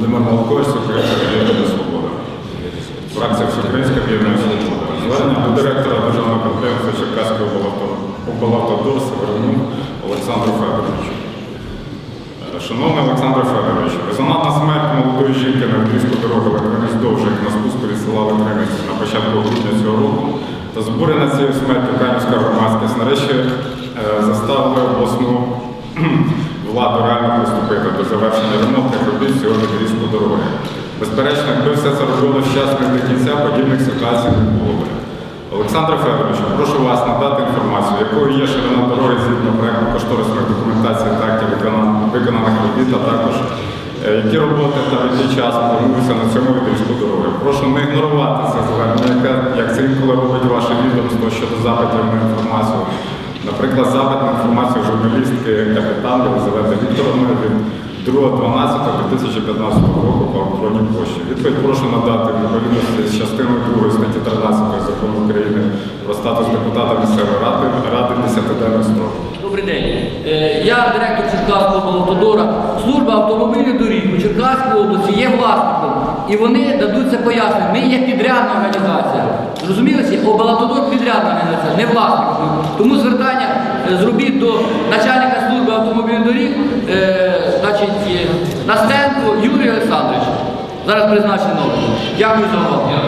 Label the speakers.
Speaker 1: Лимон Лукость, Українська об'єднана свобода. Фракція Всеукраїнська об'єднана свобода. Звернення до директора державного комплексу Черкаського облавтодору Северину Олександру Федоровичу. Е, шановний Олександр Федорович, резонантна смерть молодої жінки на англійську дорогу Верховність Довжик на спуску від села Верховність на початку грудня цього року та збурена цією смертю Кам'янська громадськість нарешті владу реально приступити до завершення ремонтних робіт цього відрізку дороги. Безперечно, якби все це робилося вчасно до кінця, подібних ситуацій не було б. Олександр Федорович, прошу вас надати інформацію, якою є ширина дороги згідно проекту кошторисної документації та актів виконаних робіт, а також е, які роботи та який час плануються на цьому відрізку дороги. Прошу не ігнорувати це звернення, як це інколи робить ваше відомство щодо запитів на інформацію. Наприклад, запит на інформацію журналістки капітан Єлизавети Вікторовної від 2.12.2015 року по електронній пошті. Відповідь прошу надати відповідності з частиною 2 статті 13 закону України про статус депутата місцевої ради ради 10-денних строків.
Speaker 2: Добрий день. Е, Я директор Черкаського облавтодора. Служба автомобільних доріг у Черкаській області є власником. І вони дадуть це пояснення. Ми є підрядна організація. Зрозуміли всі? Облавтодор підрядна організація, не власник. Тому звертання е, зробіть до начальника служби автомобільних доріг, е, значить, е, Настенко Юрій Олександрович. Зараз призначений новий. Дякую за увагу.